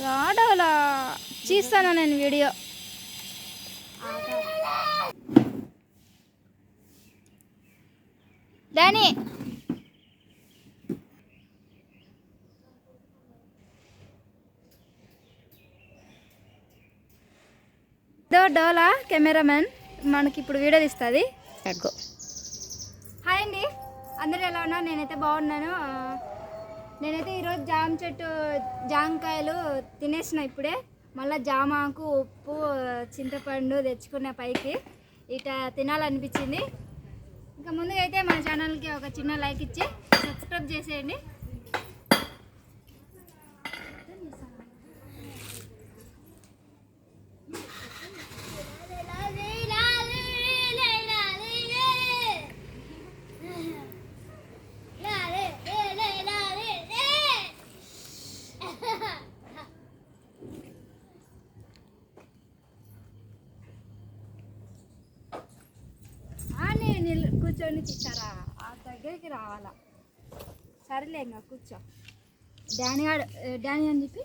రాడోలా? చూస్తాను నేను video. Danny! దో డోలా కెమెరామెన్ మనకి ఇప్పుడు వీడియో తీస్తుంది. హాయ్ అండి. అందరూ ఎలా ఉన్నారు? నేనైతే బాగున్నాను. నేనైతే ఈరోజు జామ చెట్టు జామకాయలు తినేసిన ఇప్పుడే. మళ్ళీ జామాకు ఉప్పు చింతపండు తెచ్చుకున్న పైకి. ఇట తినాలనిపించింది. ఇంకా ముందుగా అయితే మన ఛానల్కి ఒక చిన్న లైక్ ఇచ్చి సబ్స్క్రైబ్ చేసేయండి. కూర్చొని తీస్తారా ఆ దగ్గరికి రావాలా. సరేలే ఇంకా కూర్చో. డానీ ఆడు డానీ అని చెప్పి.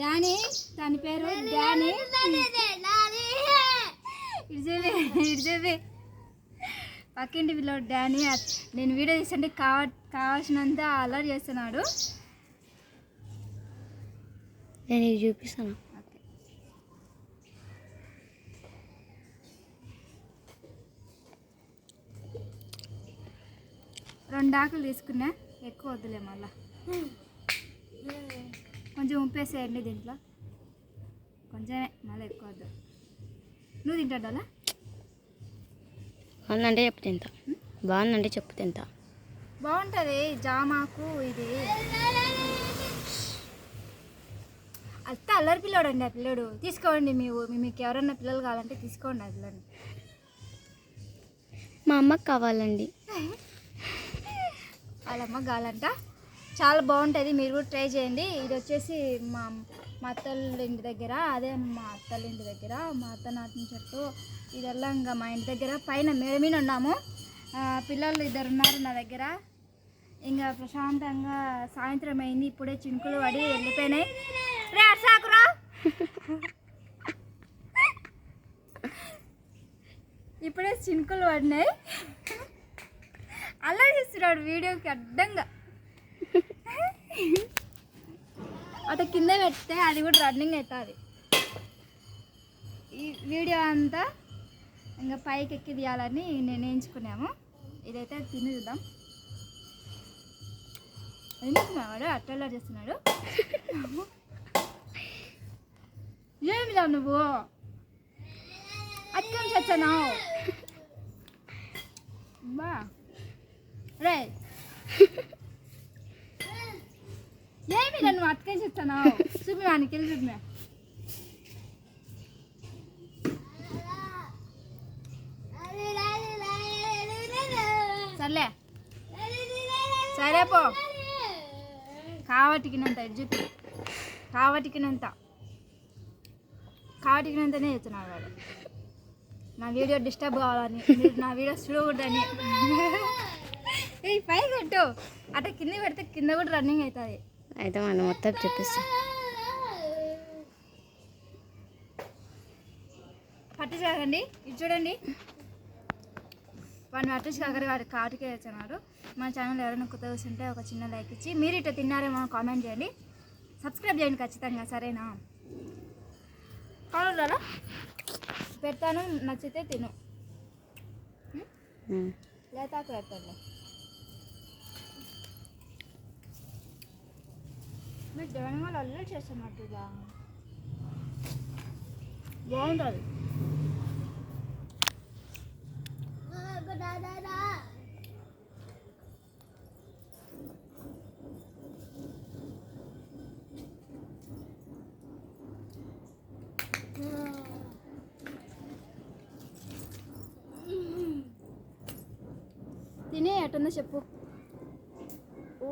డానీ తన పేరు డానీ. ఇడిచేవి ఇడిచేవి పక్కింటి పిల్లడు డానీ నేను వీడియో తీస్తుంటే కావ కావాల్సినంత అలర్ట్ చేస్తున్నాడు. నేను ఇది చూపిస్తాను. రెండు ఆకులు తీసుకున్నా ఎక్కువ వద్దులే మళ్ళా. కొంచెం ఉప్పేసేయండి దీంట్లో. కొంచెమే మళ్ళీ ఎక్కువ వద్దు. నువ్వు తింటాడా బాగుందంటే చెప్పు తింటా. బాగుందంటే చెప్పు తింటా. బాగుంటుంది జామాకు ఇది. అంతా అల్లరి పిల్లోడు అండి ఆ పిల్లోడు. తీసుకోండి మీ మీకు ఎవరన్నా పిల్లలు కావాలంటే తీసుకోండి ఆ పిల్లని మా అమ్మకి కావాలండి. వాళ్ళమ్మ కావాలంట చాలా బాగుంటుంది మీరు కూడా ట్రై చేయండి. ఇది వచ్చేసి మా మా అత్తల ఇంటి దగ్గర అదే మా అత్తల ఇంటి దగ్గర మా అత్త నాటిన చెట్టు ఇదెల్లా ఇంకా మా ఇంటి దగ్గర పైన మేడ మీద ఉన్నాము. పిల్లలు ఇద్దరు ఉన్నారు నా దగ్గర. ఇంకా ప్రశాంతంగా సాయంత్రం అయింది ఇప్పుడే చినుకులు పడి వెళ్ళిపోయినాయి. రే అర్సాకురా. ఇప్పుడే చినుకులు పడినాయి. అలా చేస్తున్నాడు వీడియోకి అడ్డంగా. అట కింద పెడితే అది కూడా రన్నింగ్ అవుతుంది. ఈ వీడియో అంతా ఇంకా పైకి ఎక్కి తీయాలని నిర్ణయించుకున్నాము ఇదైతే తిని చూద్దాం. ఎందుకు వాడు అట్టలా చేస్తున్నాడు? ఏమి రా నువ్వు? అక్కం చచ్చానావు బా. రే ఏమి నన్ను అతకేసి ఇస్తానావు చూపి వానికి వెళ్ళి చూపి సర్లే సరే పో కావటికినంత ఇటు చూపి కావటికినంత కావటికినంతనే చెప్తున్నాడు వాడు నా వీడియో డిస్టర్బ్ కావాలని మీరు నా వీడియో చూడకూడదని ఏ పై కొట్టు అట్లా కింద పెడితే కింద కూడా రన్నింగ్ అవుతుంది. అయితే మనం మొత్తం చూపిస్తా. పట్టించి కాకండి ఇది చూడండి. వాడిని పట్టించి కాకరి వాడి కాటికే వచ్చాడు మన ఛానల్ ఎవరైనా కొత్తగా వస్తుంటే ఒక చిన్న లైక్ ఇచ్చి మీరు ఇట్లా తిన్నారేమో కామెంట్ చేయండి. సబ్స్క్రైబ్ చేయండి ఖచ్చితంగా సరేనా? కావాలా పెడతాను నచ్చితే తిను. లేతాకు పెడతాను. మీరు వాళ్ళు అల్లరి చేస్తున్నట్టుగా. బాగుంటుంది. తిని ఎట్టుందో చెప్పు.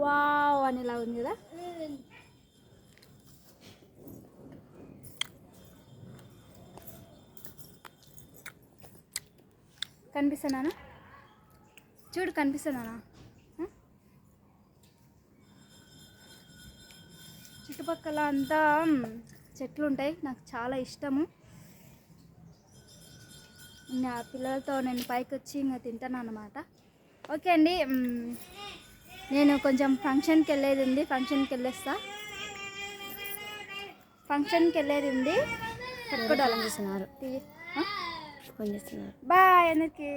వావ్ అని ఇలా ఉంది కదా. కనిపిస్తున్నానా చూడు కనిపిస్తున్నానా? చుట్టుపక్కల అంతా చెట్లు ఉంటాయి. నాకు చాలా ఇష్టము. ఇంకా పిల్లలతో నేను పైకి వచ్చి ఇంకా తింటాను అనమాట ఓకే అండి నేను కొంచెం ఫంక్షన్కి వెళ్ళేది ఉంది. ఫంక్షన్కి వెళ్ళేస్తా. ఫంక్షన్కి వెళ్ళేది ఉంది. கொஞ்சம் பாய் எனக்கு